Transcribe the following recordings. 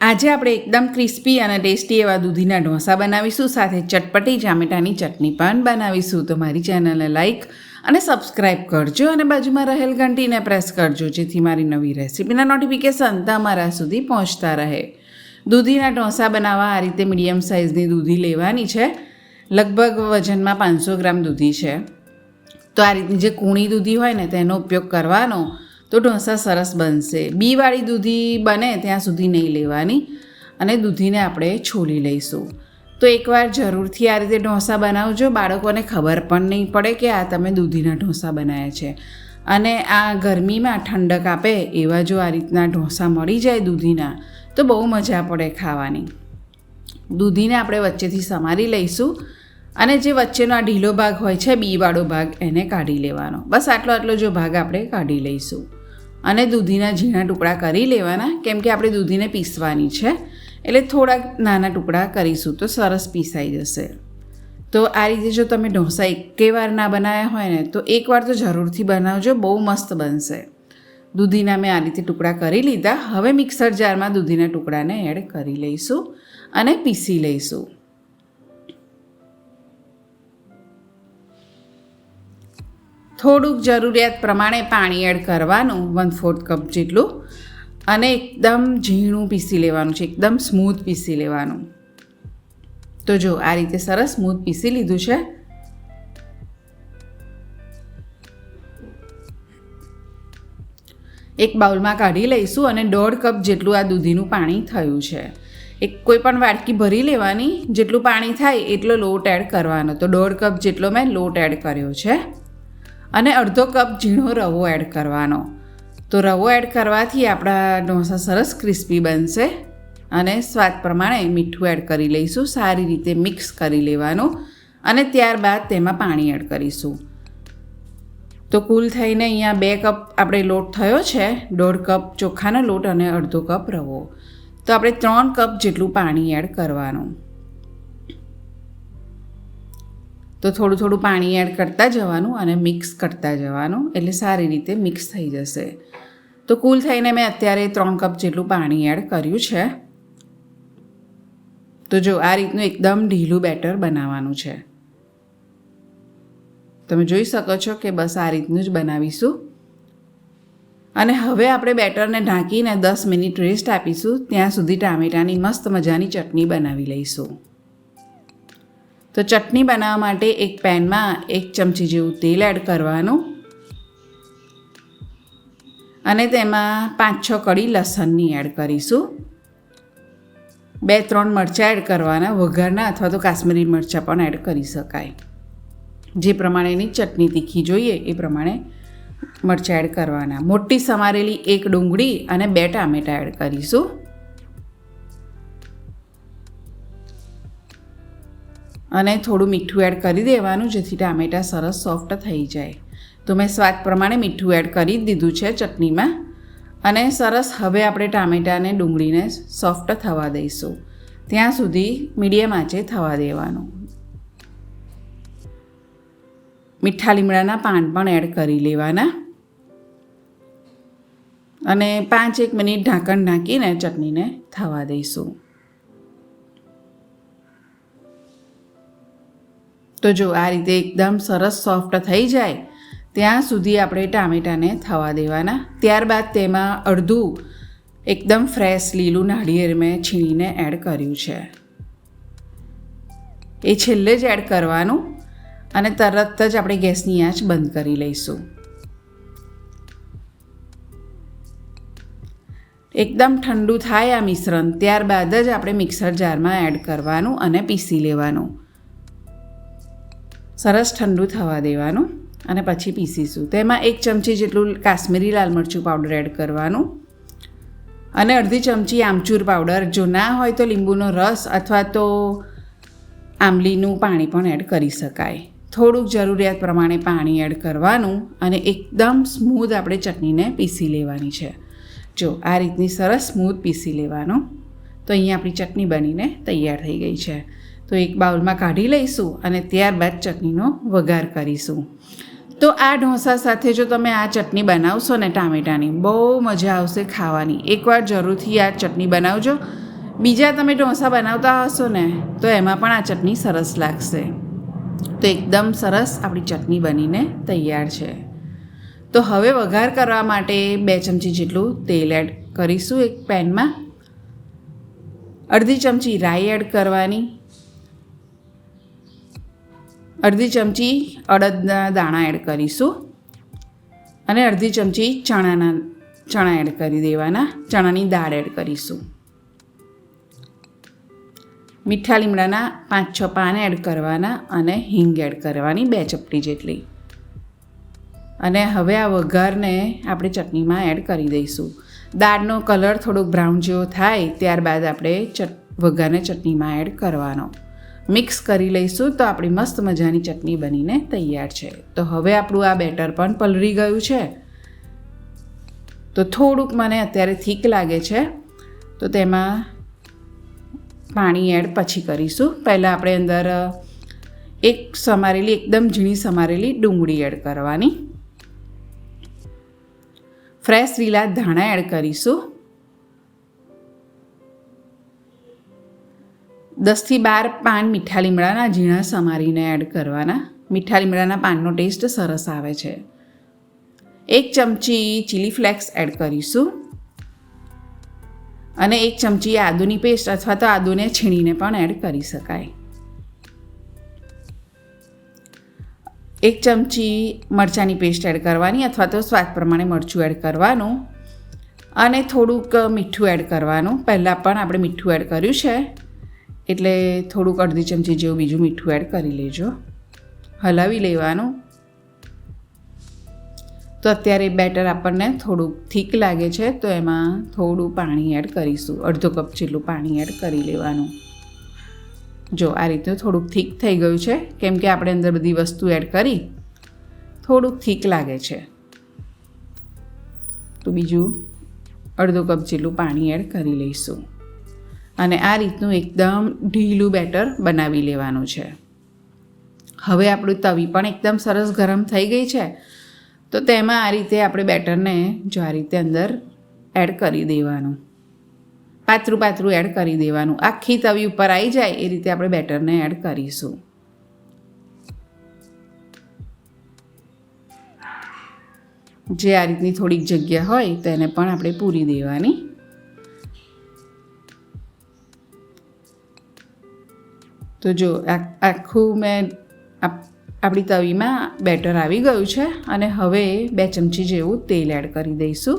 આજે આપણે એકદમ ક્રિસ્પી અને ટેસ્ટી એવા દૂધીના ઢોસા બનાવીશું, સાથે ચટપટી ટામેટાની ચટણી પણ બનાવીશું. તો મારી ચેનલને લાઈક અને સબસ્ક્રાઈબ કરજો અને બાજુમાં રહેલ ઘંટીને પ્રેસ કરજો, જેથી મારી નવી રેસિપીના નોટિફિકેશન તમારા સુધી પહોંચતા રહે. દૂધીના ઢોસા બનાવવા આ રીતે મીડિયમ સાઇઝની દૂધી લેવાની છે. લગભગ વજનમાં પાંચસો ગ્રામ દૂધી છે. તો આ રીતની જે કૂણી દૂધી હોય ને, તેનો ઉપયોગ કરવાનો તો ઢોસા સરસ બનશે. બીવાળી દૂધી બને ત્યાં સુધી નહીં લેવાની અને દૂધીને આપણે છોલી લઈશું. તો એકવાર જરૂરથી આ રીતે ઢોસા બનાવજો. બાળકોને ખબર પણ નહીં પડે કે આ તમે દૂધીના ઢોસા બનાવ્યા છે. અને આ ગરમીમાં ઠંડક આપે એવા જો આ રીતના ઢોસા મળી જાય દૂધીના, તો બહુ મજા પડે ખાવાની. દૂધીને આપણે વચ્ચેથી સમારી લઈશું અને જે વચ્ચેનો આ ઢીલો ભાગ હોય છે, બીવાળો ભાગ, એને કાઢી લેવાનો. બસ આટલો આટલો જો ભાગ આપણે કાઢી લઈશું. અને દૂધીના ઝીણા ટુકડા કરી લેવાના, કેમ કે આપણે દૂધીને પીસવાની છે. એટલે થોડાક નાના ટુકડા કરીશું તો સરસ પીસાઈ જશે. તો આ રીતે જો તમે ઢોસા એકે વાર ના બનાવ્યા હોય ને, તો એકવાર તો જરૂરથી બનાવજો, બહુ મસ્ત બનશે. દૂધીના મેં આ રીતે ટુકડા કરી લીધા. હવે મિક્સર જારમાં દૂધીના ટુકડાને એડ કરી લઈશું અને પીસી લઈશું. થોડુંક જરૂરિયાત પ્રમાણે પાણી એડ કરવાનું વન ફોર્થ કપ જેટલું, અને એકદમ ઝીણું પીસી લેવાનું છે, એકદમ સ્મૂથ પીસી લેવાનું. તો જો, આ રીતે સરસ સ્મૂથ પીસી લીધું છે. એક બાઉલમાં કાઢી લઈશું અને દોઢ કપ જેટલું આ દૂધીનું પાણી થયું છે. એક કોઈ પણ વાટકી ભરી લેવાની, જેટલું પાણી થાય એટલો લોટ એડ કરવાનો. તો દોઢ કપ જેટલો મેં લોટ એડ કર્યો છે. અને અડધો કપ ઝીણો રવો એડ કરવાનો. તો રવો એડ કરવાથી આપણા ઢોસા સરસ ક્રિસ્પી બનશે અને સ્વાદ પ્રમાણે મીઠું એડ કરી લઈશું, સારી રીતે મિક્સ કરી લેવાનું અને ત્યારબાદ તેમાં પાણી એડ કરીશું. તો કુલ થઈને અહીંયા બે કપ આપણે લોટ થયો છે, દોઢ કપ ચોખાનો લોટ અને અડધો કપ રવો. તો આપણે ત્રણ કપ જેટલું પાણી એડ કરવાનું. તો થોડું થોડું પાણી એડ કરતા જવાનું અને મિક્સ કરતા જવાનું. એટલે સારી રીતે મિક્સ થઈ જશે. તો કુલ થઈને મેં અત્યારે ત્રણ કપ જેટલું પાણી એડ કર્યું છે. તો જો આ રીતનું એકદમ ઢીલું બેટર બનાવવાનું છે. તમે જોઈ શકો છો કે બસ આ રીતનું જ બનાવીશું. અને હવે આપણે બેટરને ઢાંકીને દસ મિનિટ રેસ્ટ આપીશું. ત્યાં સુધી ટામેટાની મસ્ત મજાની ચટણી બનાવી લઈશું. તો ચટણી બનાવવા માટે એક પેનમાં એક ચમચી જેવું તેલ એડ કરવાનું. અને તેમાં પાંચ છ કડી લસણની એડ કરીશું. બે ત્રણ મરચાં એડ કરવાના, વઘારના અથવા તો કાશ્મીરી મરચાં પણ એડ કરી શકાય. જે પ્રમાણેની ચટણી તીખી જોઈએ એ પ્રમાણે મરચાં એડ કરવાના. મોટી સમારેલી એક ડુંગળી અને બે ટામેટાં એડ કરીશું. અને થોડું મીઠું એડ કરી દેવાનું જેથી ટામેટાં સરસ સોફ્ટ થઈ જાય. તો મેં સ્વાદ પ્રમાણે મીઠું એડ કરી દીધું છે ચટણીમાં. અને સરસ હવે આપણે ટામેટાને ડુંગળીને સોફ્ટ થવા દઈશું. ત્યાં સુધી મીડિયમ આંચે થવા દેવાનું. મીઠા લીમડાના પાન પણ એડ કરી લેવાના. અને પાંચ એક મિનિટ ઢાંકણ નાખીને ચટણીને થવા દઈશું. તો જો આ રીતે એકદમ સરસ સોફ્ટ થઈ જાય, ત્યાં સુધી આપણે ટામેટાને થવા દેવાના. ત્યારબાદ તેમાં અડધું એકદમ ફ્રેશ લીલું નાળિયેર મેં છીણીને એડ કર્યું છે. એ છેલ્લે જ એડ કરવાનું અને તરત જ આપણે ગેસની આંચ બંધ કરી લઈશું. એકદમ ઠંડુ થાય આ મિશ્રણ, ત્યારબાદ જ આપણે મિક્સર જારમાં એડ કરવાનું અને પીસી લેવાનું. સરસ ઠંડુ થવા દેવાનું અને પછી પીસીશું. તેમાં એક ચમચી જેટલું કાશ્મીરી લાલ મરચું પાવડર એડ કરવાનું અને અડધી ચમચી આમચૂર પાવડર જો ના હોય તો લીંબુનો રસ અથવા તો આંબલીનું પાણી પણ એડ કરી શકાય. થોડુંક જરૂરિયાત પ્રમાણે પાણી એડ કરવાનું અને એકદમ સ્મૂધ આપણે ચટણીને પીસી લેવાની છે. જો આ રીતની સરસ સ્મૂધ પીસી લેવાનું તો અહીંયા આપણી ચટણી બનીને તૈયાર થઈ ગઈ છે. તો એક બાઉલમાં કાઢી લઈશું અને ત્યારબાદ ચટણીનો વઘાર કરીશું. તો આ ઢોસા સાથે જો તમે આ ચટણી બનાવશો ને ટામેટાની, બહુ મજા આવશે ખાવાની. એકવાર જરૂરથી આ ચટણી બનાવજો. બીજા તમે ઢોસા બનાવતા હશો ને, તો એમાં પણ આ ચટણી સરસ લાગશે. તો એકદમ સરસ આપણી ચટણી બનીને તૈયાર છે. તો હવે વઘાર કરવા માટે બે ચમચી જેટલું તેલ એડ કરીશું એક પેનમાં. અડધી ચમચી રાઈ એડ કરવાની. અડધી ચમચી અડદના દાણા એડ કરીશું. અને અડધી ચમચી ચણાના, ચણા એડ કરી દેવાના. ચણાની દાળ એડ કરીશું. મીઠા લીમડાના પાંચ, છ પાન એડ કરવાના અને હિંગ એડ કરવાની બે ચપટી જેટલી. અને હવે આ વઘારને આપણે ચટણીમાં એડ કરી દઈશું. દાળનો કલર થોડોક બ્રાઉન જેવો થાય ત્યારબાદ આપણે ચટ, વઘારને ચટણીમાં એડ કરવાનો. મિક્સ કરી લઈશું તો આપણી મસ્ત મજાની ચટણી બનીને તૈયાર છે. તો હવે આપણું આ બેટર પણ પલળી ગયું છે. તો થોડુંક મને અત્યારે થીક લાગે છે. તો તેમાં પાણી એડ પછી કરીશું. પહેલાં આપણે અંદર એક સમારેલી, એકદમ ઝીણી સમારેલી ડુંગળી એડ કરવાની. ફ્રેશ લીલા ધાણા એડ કરીશું. દસથી બાર પાન મીઠા લીમડાના ઝીણા સમારીને એડ કરવાના. મીઠા લીમડાના પાનનો ટેસ્ટ સરસ આવે છે. એક ચમચી ચીલી ફ્લેક્સ એડ કરીશું. અને એક ચમચી આદુની પેસ્ટ અથવા તો આદુને છીણીને પણ એડ કરી શકાય. એક ચમચી મરચાંની પેસ્ટ એડ કરવાની અથવા તો સ્વાદ પ્રમાણે મરચું એડ કરવાનું. અને થોડુંક મીઠું એડ કરવાનું. પહેલાં પણ આપણે મીઠું એડ કર્યું છે. એટલે થોડુંક અડધી ચમચી જેવું બીજું મીઠું એડ કરી લેજો. હલાવી લેવાનું. તો અત્યારે બેટર આપણને થોડુંક થીક લાગે છે, તો એમાં થોડું પાણી એડ કરીશું. અડધો કપ જેટલું પાણી એડ કરી લેવાનું. જો આ રીતે થોડુંક થીક થઈ ગયું છે, કેમ કે આપણે અંદર બધી વસ્તુ એડ કરી, થોડુંક થીક લાગે છે. તો બીજું અડધો કપ જેટલું પાણી એડ કરી લઈશું. અને આ રીતનું એકદમ ઢીલું બેટર બનાવી લેવાનું છે. હવે આપણું તવી પણ એકદમ સરસ ગરમ થઈ ગઈ છે. તો તેમાં આ રીતે આપણે બેટરને જો આ રીતે અંદર એડ કરી દેવાનું. પાતરું પાતરું એડ કરી દેવાનું. આખી તવી ઉપર આવી જાય એ રીતે આપણે બેટરને એડ કરીશું. જે આ રીતની થોડીક જગ્યા હોય તેને પણ આપણે પૂરી દેવાની. તો જો આખું મેં આપણી તવીમાં બેટર આવી ગયું છે અને હવે બે ચમચી જેવું તેલ એડ કરી દઈશું.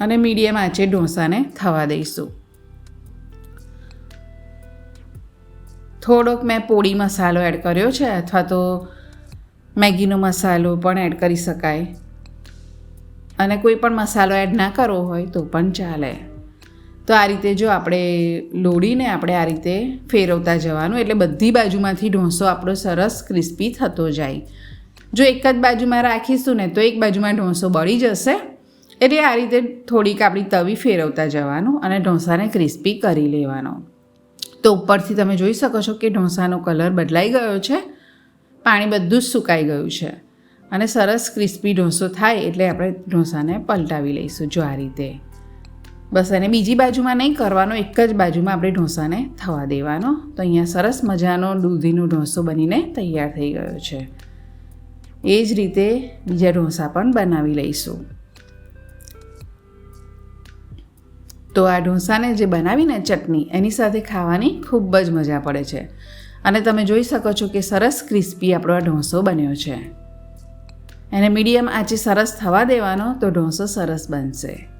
અને મીડિયમ આંચે ઢોસાને થવા દઈશું. થોડોક મેં પોળી મસાલો એડ કર્યો છે, અથવા તો મેગીનો મસાલો પણ એડ કરી શકાય. અને કોઈ પણ મસાલો એડ ના કરવો હોય તો પણ ચાલે. તો આ રીતે જો આપણે લોડીને આપણે આ રીતે ફેરવતા જવાનું, એટલે બધી બાજુમાંથી ઢોંસો આપણો સરસ ક્રિસ્પી થતો જાય. જો એક જ બાજુમાં રાખીશું ને, તો એક બાજુમાં ઢોંસો બળી જશે. એટલે આ રીતે થોડીક આપણી તવી ફેરવતા જવાનું અને ઢોંસાને ક્રિસ્પી કરી લેવાનો. તો ઉપરથી તમે જોઈ શકો છો કે ઢોંસાનો કલર બદલાઈ ગયો છે, પાણી બધું જ સુકાઈ ગયું છે અને સરસ ક્રિસ્પી ઢોંસો થાય એટલે આપણે ઢોંસાને પલટાવી લઈશું જો આ રીતે. બસ એને બીજી બાજુમાં નહીં, કરવાનો એક જ બાજુમાં આપણે ઢોસાને થવા દેવાનો. તો અહીંયા સરસ મજાનો દૂધીનો ઢોસો બનીને તૈયાર થઈ ગયો છે. એ જ રીતે બીજા ઢોસા પણ બનાવી લઈશું. તો આ ઢોસાને જે બનાવીને ચટણી, એની સાથે ખાવાની ખૂબ જ મજા પડે છે. અને તમે જોઈ શકો છો કે સરસ ક્રિસ્પી આપણો આ ઢોસો બન્યો છે. એને મીડિયમ આંચે સરસ થવા દેવાનો તો ઢોસો સરસ બનશે.